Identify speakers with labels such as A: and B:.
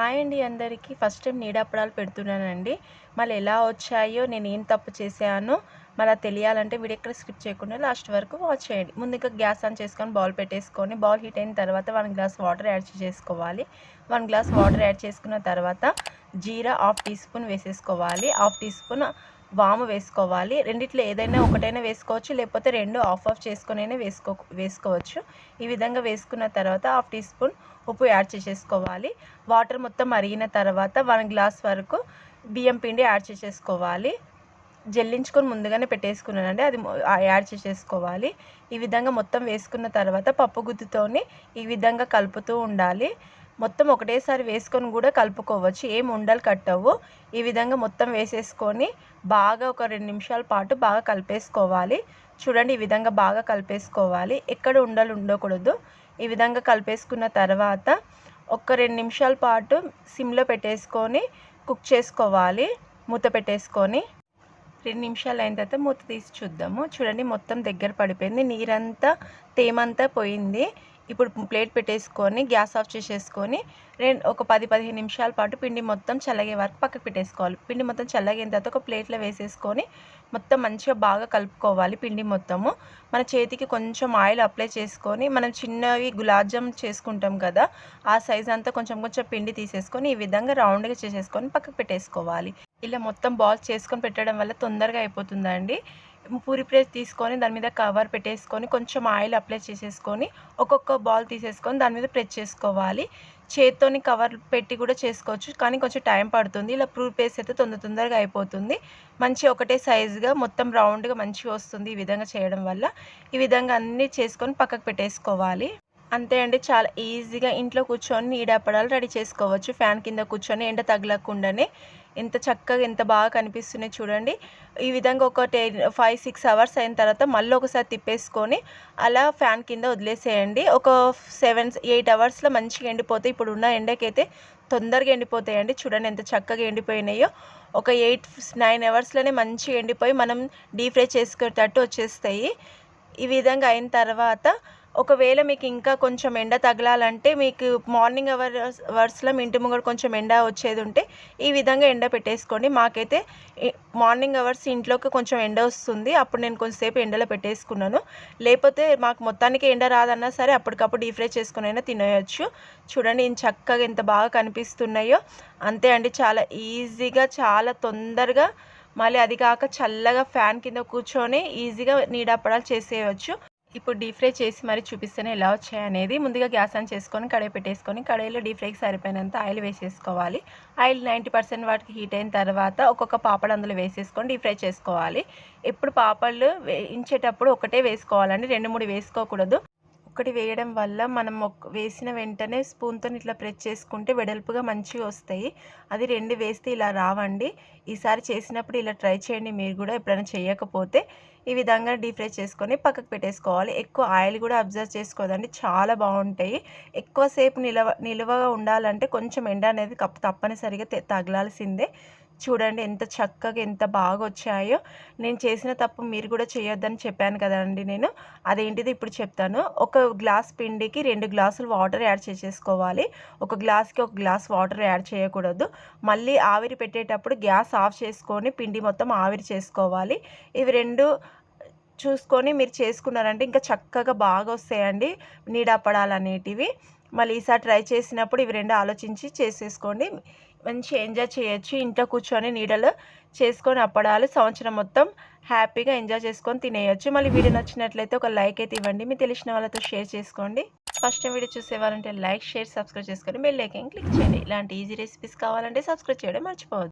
A: Hi అండి అందరికీ. First time నీడప్పడాలు పెడుతున్నానండి. మళ్ళీ ఎలా వచ్చాయో నేను ఏం తప్పు చేశానో మళ్ళీ తెలియాలంటే వీడియో ఎక్కడ స్కిప్ చేయకుండా లాస్ట్ వరకు వాచ్ చేయండి. ముందుగా గ్యాస్ ఆన్ చేసుకొని బౌల్ పెట్టేసుకొని బౌల్ హీట్ అయిన తర్వాత వన్ గ్లాస్ వాటర్ యాడ్ చేసుకోవాలి. వన్ గ్లాస్ వాటర్ యాడ్ చేసుకున్న తర్వాత జీరా హాఫ్ టీ స్పూన్ వేసేసుకోవాలి. హాఫ్ టీ స్పూన్ వాము వేసుకోవాలి. రెండిట్లో ఏదైనా ఒకటైనా వేసుకోవచ్చు. లేకపోతే రెండు ఆఫ్ ఆఫ్ చేసుకునైనా వేసుకో వేసుకోవచ్చు. ఈ విధంగా వేసుకున్న తర్వాత హాఫ్ టీ స్పూన్ ఉప్పు యాడ్ చేసేసుకోవాలి. వాటర్ మొత్తం మరిగిన తర్వాత వన్ గ్లాస్ వరకు బియ్యం పిండి యాడ్ చేసేసుకోవాలి. జల్లించుకొని ముందుగానే పెట్టేసుకున్నానండి. అది యాడ్ చేసేసుకోవాలి. ఈ విధంగా మొత్తం వేసుకున్న తర్వాత పప్పు గుత్తుతోని ఈ విధంగా కలుపుతూ ఉండాలి. మొత్తం ఒకటేసారి వేసుకొని కూడా కలుపుకోవచ్చు. ఏం ఉండలు కట్టవు. ఈ విధంగా మొత్తం వేసేసుకొని బాగా ఒక రెండు నిమిషాల పాటు బాగా కలిపేసుకోవాలి. చూడండి ఈ విధంగా బాగా కలిపేసుకోవాలి. ఎక్కడ ఉండలు ఉండకూడదు. ఈ విధంగా కలిపేసుకున్న తర్వాత ఒక రెండు నిమిషాల పాటు సిమ్లో పెట్టేసుకొని కుక్ చేసుకోవాలి. మూత పెట్టేసుకొని రెండు నిమిషాలు అయిన తర్వాత మూత తీసి చూద్దాము. చూడండి మొత్తం దగ్గర పడిపోయింది. నీరంతా తేమంతా పోయింది. ఇప్పుడు ప్లేట్ పెట్టేసుకొని గ్యాస్ ఆఫ్ చేసేసుకొని రెండు ఒక పది పదిహేను నిమిషాల పాటు పిండి మొత్తం చల్లగే వరకు పక్కకు పెట్టేసుకోవాలి. పిండి మొత్తం చల్లగిన తర్వాత ఒక ప్లేట్లో వేసేసుకొని మొత్తం మంచిగా బాగా కలుపుకోవాలి పిండి మొత్తము. మన చేతికి కొంచెం ఆయిల్ అప్లై చేసుకొని మనం చిన్నవి గులాబ్జామ్ చేసుకుంటాం కదా ఆ సైజ్ అంతా కొంచెం కొంచెం పిండి తీసేసుకొని ఈ విధంగా రౌండ్గా చేసేసుకొని పక్కకు పెట్టేసుకోవాలి. ఇలా మొత్తం బాల్స్ చేసుకొని పెట్టడం వల్ల తొందరగా అయిపోతుందండి. పూరి ప్లేట్ తీసుకొని దాని మీద కవర్ పెట్టేసుకొని కొంచెం ఆయిల్ అప్లై చేసేసుకొని ఒక్కొక్క బాల్ తీసేసుకొని దాని మీద ప్రెస్ చేసుకోవాలి. చేత్తోని కవర్ పెట్టి కూడా చేసుకోవచ్చు కానీ కొంచెం టైం పడుతుంది. ఇలా ప్రూఫ్ పేస్ట్ అయితే తొందర తొందరగా అయిపోతుంది. మంచి ఒకటే సైజుగా మొత్తం రౌండ్గా మంచిగా వస్తుంది ఈ విధంగా చేయడం వల్ల. ఈ విధంగా అన్నీ చేసుకొని పక్కకు పెట్టేసుకోవాలి. అంతే అండి చాలా ఈజీగా ఇంట్లో కూర్చొని నీడపడాలు రెడీ చేసుకోవచ్చు. ఫ్యాన్ కింద కూర్చొని ఎండ తగలకుండానే. ఎంత చక్కగా ఎంత బాగా కనిపిస్తున్నాయి చూడండి. ఈ విధంగా ఒక టెన్ ఫైవ్ సిక్స్ అవర్స్ అయిన తర్వాత మళ్ళీ ఒకసారి తిప్పేసుకొని అలా ఫ్యాన్ కింద వదిలేసేయండి. ఒక సెవెన్ ఎయిట్ అవర్స్లో మంచిగా ఎండిపోతాయి. ఇప్పుడు ఉన్న ఎండకైతే తొందరగా ఎండిపోతాయండి. చూడండి ఎంత చక్కగా ఎండిపోయినాయో. ఒక ఎయిట్ నైన్ అవర్స్లోనే మంచిగా ఎండిపోయి మనం డీప్ ఫ్రై చేసుకునేటట్టు వచ్చేస్తాయి. ఈ విధంగా అయిన తర్వాత ఒకవేళ మీకు ఇంకా కొంచెం ఎండ తగలాలంటే మీకు మార్నింగ్ అవర్స్ అవర్స్లో మీ ఇంటి ముంగడు కొంచెం ఎండ వచ్చేది ఉంటే ఈ విధంగా ఎండ పెట్టేసుకోండి. మాకైతే మార్నింగ్ అవర్స్ ఇంట్లోకి కొంచెం ఎండ వస్తుంది. అప్పుడు నేను కొంచెంసేపు ఎండలో పెట్టేసుకున్నాను. లేకపోతే మాకు మొత్తానికి ఎండ రాదన్నా సరే అప్పటికప్పుడు డీప్ ఫ్రై చేసుకుని అయినా తినేయచ్చు. చూడండి ఇన్ని చక్కగా ఎంత బాగా కనిపిస్తున్నాయో. అంతే అండి. చాలా ఈజీగా చాలా తొందరగా మళ్ళీ అది కాక చల్లగా ఫ్యాన్ కింద కూర్చొని ఈజీగా నీడప్పడాలు చేసేయచ్చు. ఇప్పుడు డీప్ ఫ్రై చేసి మరి చూపిస్తేనే ఎలా వచ్చాయి అనేది ముందుగా గ్యాస్ ఆన్ చేసుకొని కడాయి పెట్టేసుకొని కడాయిలో డీప్ ఫ్రైకి సరిపోయినంత ఆయిల్ వేసేసుకోవాలి. ఆయిల్ నైంటీ పర్సెంట్ వాటికి హీట్ అయిన తర్వాత ఒక్కొక్క పాపడ్ అందులో వేసేసుకొని డీప్ ఫ్రై చేసుకోవాలి. ఎప్పుడు పాపళ్ళు వేయించేటప్పుడు ఒకటే వేసుకోవాలండి. రెండు మూడు వేసుకోకూడదు. ఒకటి వేయడం వల్ల మనం వేసిన వెంటనే స్పూన్తో ఇట్లా ప్రెస్ చేసుకుంటే వెడల్పుగా మంచిగా వస్తాయి. అది రెండు వేస్తే ఇలా రావండి. ఈసారి చేసినప్పుడు ఇలా ట్రై చేయండి. మీరు కూడా ఎప్పుడైనా చేయకపోతే ఈ విధంగా డీప్ ఫ్రై చేసుకొని పక్కకు పెట్టేసుకోవాలి. ఎక్కువ ఆయిల్ కూడా అబ్జర్వ్ చేసుకోదండి. చాలా బాగుంటాయి. ఎక్కువసేపు నిలవ నిలువగా ఉండాలంటే కొంచెం ఎండ అనేది కప్ తప్పనిసరిగా తగలాల్సిందే. చూడండి ఎంత చక్కగా ఎంత బాగా వచ్చాయో నేను చేసిన తప్పు మీరు కూడా చేయొద్దని చెప్పాను కదండి నేను. అదేంటిది ఇప్పుడు చెప్తాను. ఒక గ్లాస్ పిండికి రెండు గ్లాసులు వాటర్ యాడ్ చేసేసుకోవాలి. ఒక గ్లాస్కి ఒక గ్లాస్ వాటర్ యాడ్ చేయకూడదు. మళ్ళీ ఆవిరి పెట్టేటప్పుడు గ్యాస్ ఆఫ్ చేసుకొని పిండి మొత్తం ఆవిరి చేసుకోవాలి. ఇవి రెండు చూసుకొని మీరు చేసుకున్నారంటే ఇంకా చక్కగా బాగా వస్తాయండి నీడప్పడాలు అనేటివి మళ్ళీ ఈసారి ట్రై చేసినప్పుడు ఇవి రెండు ఆలోచించి చేసేసుకోండి. మంచి ఎంజాయ్ చేయొచ్చు. ఇంట్లో కూర్చొని నీడలో చేసుకొని అప్పడాలు సంవత్సరం మొత్తం హ్యాపీగా ఎంజాయ్ చేసుకొని తినేయచ్చు. మళ్ళీ వీడియో నచ్చినట్లయితే ఒక లైక్ అయితే ఇవ్వండి. మీ తెలిసిన వాళ్ళతో షేర్ చేసుకోండి. ఫస్ట్ వీడియో చూసేవారంటే లైక్ షేర్ సబ్స్క్రైబ్ చేసుకొని బెల్ ఐకాన్ క్లిక్ చేయండి. ఇలాంటి ఈజీ రెసిపీస్ కావాలంటే సబ్స్క్రైబ్ చేయడం మర్చిపోవద్దు.